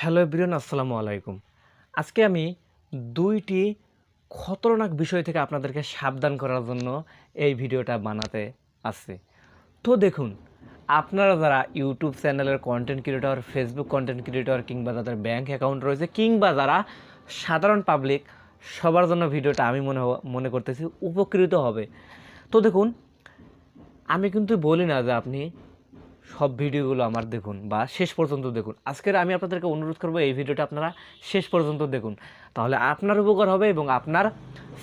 Hello everyone, আসসালামু আলাইকুম। আজকে আমি দুইটি খতরনাক বিষয় থেকে আপনাদেরকে সাবধান করার জন্য এই ভিডিওটা বানাতে আসছি। তো দেখুন, আপনারা যারা ইউটিউব চ্যানেলের content creator Facebook content creator কিংবা যাদের ব্যাঙ্ক অ্যাকাউন্ট রয়েছে কিংবা যারা সাধারণ পাবলিক সবার জন্য ভিডিওটা আমি মনে মনে করতেছি উপকৃত হবে। তো দেখুন, আমি কিন্তু বলি না যে আপনি সব ভিডিওগুলো আমার দেখুন বা শেষ পর্যন্ত দেখুন। আজকের আমি আপনাদেরকে অনুরোধ করব, এই ভিডিওটা আপনারা শেষ পর্যন্ত দেখুন। তাহলে আপনার উপকার হবে এবং আপনার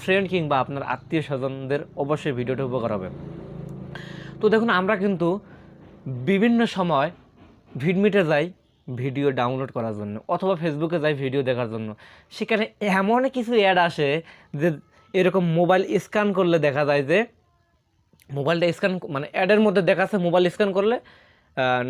ফ্রেন্ড কিংবা আপনার আত্মীয় স্বজনদের অবশ্যই ভিডিওটা উপকার হবে। তো দেখুন, আমরা কিন্তু বিভিন্ন সময় ভিডমিটে যাই ভিডিও ডাউনলোড করার জন্য অথবা ফেসবুকে যাই ভিডিও দেখার জন্য। সেখানে এমন কিছু অ্যাড আসে যে এরকম মোবাইল স্ক্যান করলে দেখা যায় যে মোবাইলটা স্ক্যান মানে অ্যাডের মধ্যে দেখাচ্ছে মোবাইল স্ক্যান করলে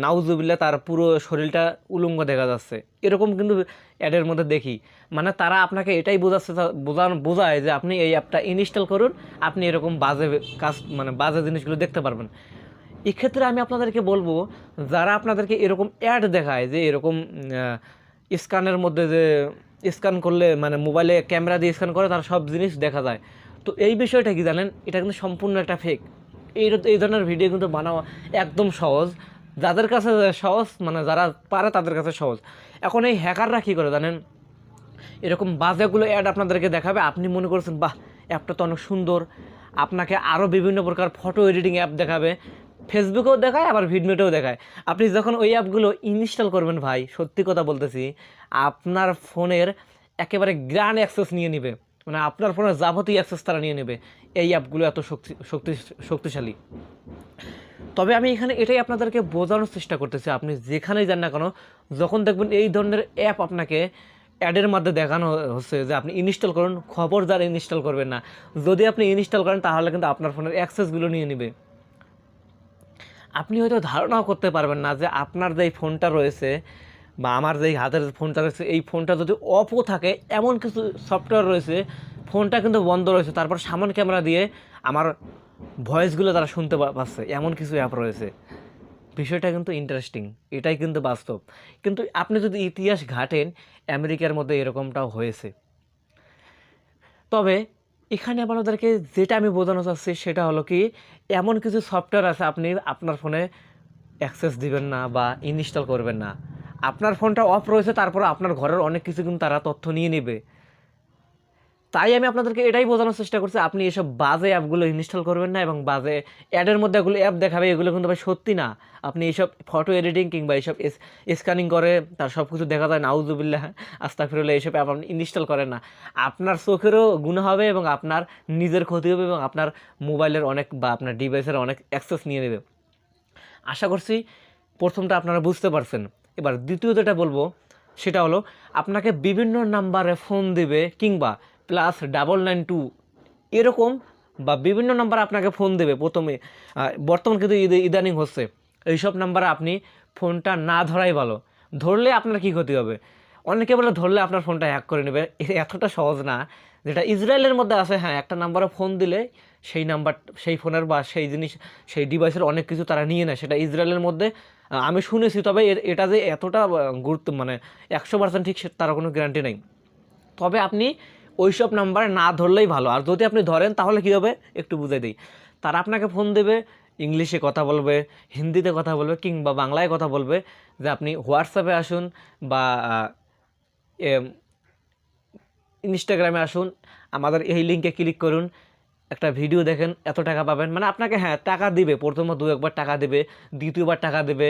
নাউজুবিল্লা তার পুরো শরীরটা উলঙ্গ দেখা যাচ্ছে। এরকম কিন্তু অ্যাডের মধ্যে দেখি। মানে তারা আপনাকে এটাই বোঝাচ্ছে, বোঝানো, বোঝায় যে আপনি এই অ্যাপটা ইনস্টল করুন, আপনি এরকম বাজে কাজ মানে বাজে জিনিসগুলো দেখতে পারবেন। এক্ষেত্রে আমি আপনাদেরকে বলব, যারা আপনাদেরকে এরকম অ্যাড দেখায় যে এরকম স্ক্যানের মধ্যে যে স্ক্যান করলে মানে মোবাইলে ক্যামেরা দিয়ে স্ক্যান করে, তার সব জিনিস দেখা যায়। তো এই বিষয়টা কি জানেন? এটা কিন্তু সম্পূর্ণ একটা ফেক এই এই ধরনের ভিডিও কিন্তু বানানো একদম সহজ। যাদের কাছে সহজ মানে যারা পারে তাদের কাছে সহজ। এখন এই হ্যাকাররা কী করে জানেন? এরকম বাজেগুলো অ্যাড আপনাদেরকে দেখাবে। আপনি মনে করছেন, বাহ অ্যাপটা তো অনেক সুন্দর। আপনাকে আরও বিভিন্ন প্রকার ফটো এডিটিং অ্যাপ দেখাবে। ফেসবুকেও দেখায়, আবার ভিডিওতেও দেখায়। আপনি যখন ওই অ্যাপগুলো ইনস্টল করবেন ভাই, সত্যি কথা বলতেছি, আপনার ফোনের একেবারে গ্র্যান্ড অ্যাক্সেস নিয়ে নেবে। মানে আপনার ফোনের যাবতীয় অ্যাক্সেস তারা নিয়ে নেবে। এই অ্যাপগুলো এত শক্তি শক্তি, শক্তিশালী। তবে আমি এখানে এটাই আপনাদেরকে বোঝানোর চেষ্টা করতেছি। আপনি যেখানেই যান না কেন, যখন দেখবেন এই ধরনের অ্যাপ আপনাকে অ্যাডের মধ্যে দেখানো হচ্ছে যে আপনি ইনস্টল করুন, খবরদার ইনস্টল করবেন না। যদি আপনি ইনস্টল করেন, তাহলে কিন্তু আপনার ফোনের অ্যাক্সেসগুলো নিয়ে নেবে। আপনি হয়তো ধারণাও করতে পারবেন না যে আপনার যেই ফোনটা রয়েছে বা আমার যেই হাতের ফোনটা রয়েছে, এই ফোনটা যদি অফও থাকে, এমন কিছু সফটওয়্যার রয়েছে, ফোনটা কিন্তু বন্ধ রয়েছে। তারপর সামন ক্যামেরা দিয়ে আমার ভয়েসগুলো তারা শুনতে পাচ্ছে, এমন কিছু অ্যাপ রয়েছে। বিষয়টা কিন্তু ইন্টারেস্টিং এটাই কিন্তু বাস্তব। কিন্তু আপনি যদি ইতিহাস ঘাটেন, আমেরিকার মধ্যে এরকমটাও হয়েছে। তবে এখানে আপনাদেরকে যেটা আমি বোঝানো চাচ্ছি, সেটা হলো কি, এমন কিছু সফটওয়্যার আছে আপনি আপনার ফোনে অ্যাক্সেস দিবেন না বা ইনস্টল করবেন না। আপনার ফোনটা অফ রয়েছে তারপর আপনার ঘরের অনেক কিছু কিন্তু তারা তথ্য নিয়ে নেবে। তাই আমি আপনাদেরকে এটাই বোঝানোর চেষ্টা করছি, আপনি এসব বাজে অ্যাপগুলো ইনস্টল করবেন না এবং বাজে অ্যাডের মধ্যে এগুলো অ্যাপ দেখাবে, এগুলো কিন্তু ভাই সত্যি না। আপনি এইসব ফটো এডিটিং কিংবা এইসব স্ক্যানিং করে তার সব কিছু দেখা যায় নাউজুবিল্লাহ আস্তাফিরুল্লাহ এইসব অ্যাপ আপনি ইনস্টল করেন না। আপনার চোখেরও গুণ হবে এবং আপনার নিজের ক্ষতি হবে এবং আপনার মোবাইলের অনেক বা আপনার ডিভাইসের অনেক অ্যাক্সেস নিয়ে নেবে। আশা করছি প্রথমটা আপনারা বুঝতে পারছেন। এবার দ্বিতীয় যেটা বলব, সেটা হলো, আপনাকে বিভিন্ন নাম্বারে ফোন দিবে কিংবা প্লাস ডাবল নাইন টু এরকম বা বিভিন্ন নাম্বার আপনাকে ফোন দেবে প্রথমে। বর্তমান কিন্তু ইদা- ইদানিং হচ্ছে। এইসব নাম্বারে আপনি ফোনটা না ধরাই ভালো। ধরলে আপনার কি ক্ষতি হবে? অনেকে বলে ধরলে আপনার ফোনটা হ্যাক করে নেবে। এতটা সহজ না। যেটা ইসরায়েলের মধ্যে আছে হ্যাঁ একটা নাম্বারে ফোন দিলে সেই নাম্বার সেই ফোনের বা সেই জিনিস, সেই ডিভাইসের অনেক কিছু তারা নিয়ে নেয়। সেটা ইসরায়েলের মধ্যে আমি শুনেছি, তবে এটা যে এতটা গুরুত্ব মানে একশো পার্সেন্ট ঠিক তার কোনো গ্যারান্টি নেই। তবে আপনি ওইসব নাম্বারে না ধরলেই ভালো। আর যদি আপনি ধরেন, তাহলে কী হবে? একটু বুঝে দিই। তারা আপনাকে ফোন দেবে, ইংলিশে কথা বলবে, হিন্দিতে কথা বলবে, কিংবা বাংলায় কথা বলবে যে আপনি হোয়াটসঅ্যাপে আসুন বা ইনস্টাগ্রামে আসুন, আমাদের এই লিঙ্কে ক্লিক করুন। একটা ভিডিও দেখেন, এত টাকা পাবেন। মানে আপনাকে হ্যাঁ টাকা দিবে। প্রথমে দু একবার টাকা দেবে, দ্বিতীয়বার টাকা দেবে।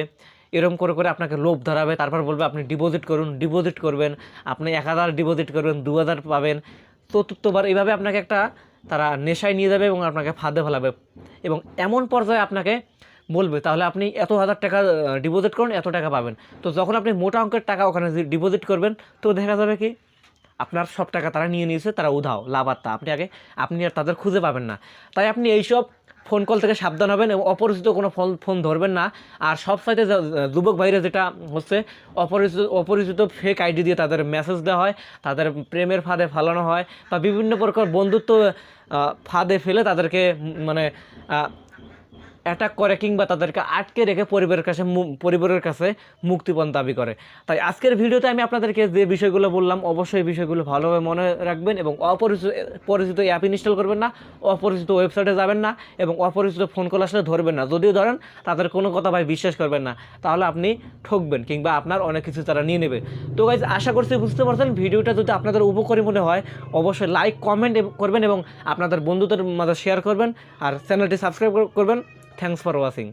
এরকম করে করে আপনাকে লোভ ধরাবে, তারপর বলবে আপনি ডিপোজিট করুন ডিপোজিট করবেন, আপনি এক হাজার ডিপোজিট করবেন, দু হাজার পাবেন। চতুর্থবার এইভাবে আপনাকে একটা তারা নেশায় নিয়ে যাবে এবং আপনাকে ফাঁদে ফেলাবে। এবং এমন পর্যায়ে আপনাকে বলবে, তাহলে আপনি এত হাজার টাকা ডিপোজিট করুন, এত টাকা পাবেন। তো যখন আপনি মোটা অঙ্কের টাকা ওখানে ডিপোজিট করবেন, তো দেখা যাবে কি, আপনার সব টাকা তারা নিয়ে নিয়েছে, তারা উধাও লাভাত্তা আপনি আগে, আপনি আর তাদের খুঁজে পাবেন না। তাই আপনি এইসব ফোন কল থেকে সাবধান হবেন এবং অপরিচিত কোনো ফোন ফোন ধরবেন না। আর সব সাইডে যুবক ভাইরা যেটা হচ্ছে, অপরিচিত অপরিচিত ফেক আইডি দিয়ে তাদের মেসেজ দেওয়া হয়, তাদের প্রেমের ফাঁদে ফালানো হয় বা বিভিন্ন প্রকার বন্ধুত্ব ফাঁদে ফেলে তাদেরকে মানে অ্যাটাক করে কিংবা তাদেরকে আটকে রেখে পরিবারের কাছে পরিবারের কাছে মুক্তিপণ দাবি করে। তাই আজকের ভিডিওতে আমি আপনাদেরকে যে বিষয়গুলো বললাম, অবশ্যই বিষয়গুলো ভালোভাবে মনে রাখবেন এবং অপরিচিত পরিচিত অ্যাপ ইনস্টল করবেন না, অপরিচিত ওয়েবসাইটে যাবেন না এবং অপরিচিত ফোন কল আসলে ধরবেন না। যদিও ধরেন তাদের কোনো কথা ভাই বিশ্বাস করবেন না, তাহলে আপনি ঠকবেন কিংবা আপনার অনেক কিছু তারা নিয়ে নেবে। তো গাইজ আশা করছি বুঝতে পারছেন, ভিডিওটা যদি আপনাদের উপকারী মনে হয়, অবশ্যই লাইক কমেন্ট করবেন এবং আপনাদের বন্ধুদের মাঝে শেয়ার করবেন। আর চ্যানেলটি সাবস্ক্রাইব করবেন। Thanks for watching